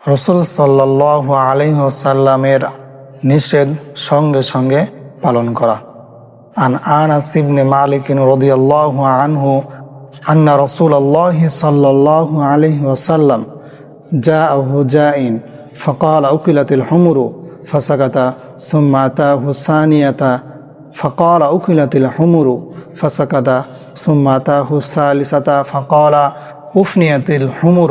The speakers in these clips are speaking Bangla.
রসুল সাল্লাহ আলহ্লামের নিষেধ সঙ্গে সঙ্গে পালন করা আন আনাস ইবনে মালিক রাদিয়াল্লাহু আনহু আন্না রাসূলুল্লাহ সাল্লাল্লাহু আলাইহি ওয়াসাল্লাম جاءه جاء فقال أكلت الحمر فسكت ثم أتاه الثانية فقال أكلت الحمر فسكت ثم أتاه الثالثة فقال أفنيت الحمر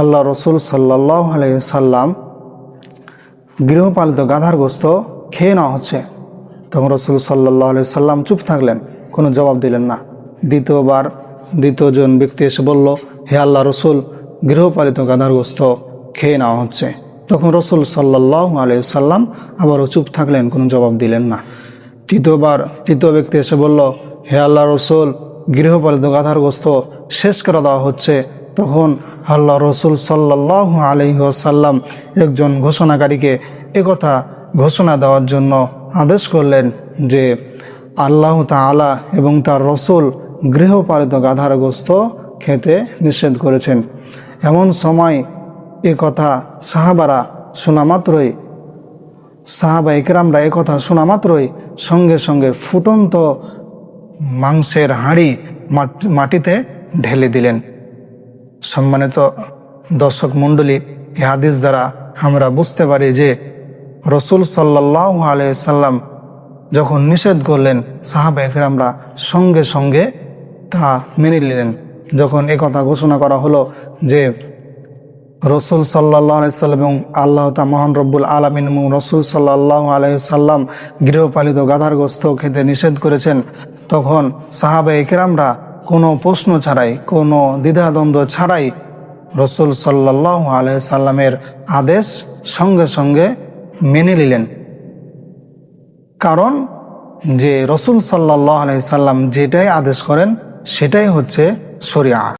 আল্লাহ রসুল সাল্লাহ সাল্লাম গৃহপালিত গাধার গোস্ত খেয়ে নেওয়া হচ্ছে। তখন রসুল সাল্লাহ সাল্লাম চুপ থাকলেন, কোনো জবাব দিলেন না। দ্বিতীয়বার দ্বিতীয়জন ব্যক্তি এসে বলল, হে আল্লাহ রসুল, গৃহপালিত গাধার গোস্ত খেয়ে নেওয়া হচ্ছে। তখন রসুল সাল্লাহ সাল্লাম আবারও চুপ থাকলেন, কোনো জবাব দিলেন না। তৃতীয়বার তৃতীয় ব্যক্তি এসে বলল, হে আল্লাহ রসুল, গৃহপালিত গাধার গোস্ত শেষ করে দেওয়া হচ্ছে। তখন আল্লাহ রসুল সাল্লাহ আলহিহাসাল্লাম একজন ঘোষণাকারীকে একথা ঘোষণা দেওয়ার জন্য আদেশ করলেন যে আল্লাহ তালা এবং তার রসুল গৃহপালিত গাধার গোস্ত খেতে নিষেধ করেছেন। এমন সময় এ কথা সাহাবারা শোনা মাত্রই সাহাবা একরামরা কথা শোনা মাত্রই সঙ্গে সঙ্গে ফুটন্ত মাংসের হাঁড়ি মাটিতে ঢেলে দিলেন। সম্মানিত দর্শক মণ্ডলী, এ হাদিস দ্বারা আমরা বুঝতে পারি যে রসুল সাল্লাহ সাল্লাম যখন নিষেধ করলেন সাহাবা একরামরা সঙ্গে সঙ্গে তা মেনে নিলেন। যখন একথা ঘোষণা করা হলো যে রসুল সাল্লাহ আলাইসাল্লাম এবং আল্লাহ তা মহান রব্বুল আলমিন এবং রসুল সাল্লাহ আলাইসাল্লাম গৃহপালিত গাধার গোস্ত খেতে নিষেধ করেছেন, তখন সাহাবা একরামরা কোনো প্রশ্ন ছাড়াই, কোনো দ্বিধাদ্বন্দ্ব ছাড়াই রসুল সাল্লাহ আলাইসাল্লামের আদেশ সঙ্গে সঙ্গে মেনে নিলেন। কারণ যে রসুল সাল্লাহ আলাইসাল্লাম যেটাই আদেশ করেন, সেটাই হচ্ছে শরিয়া।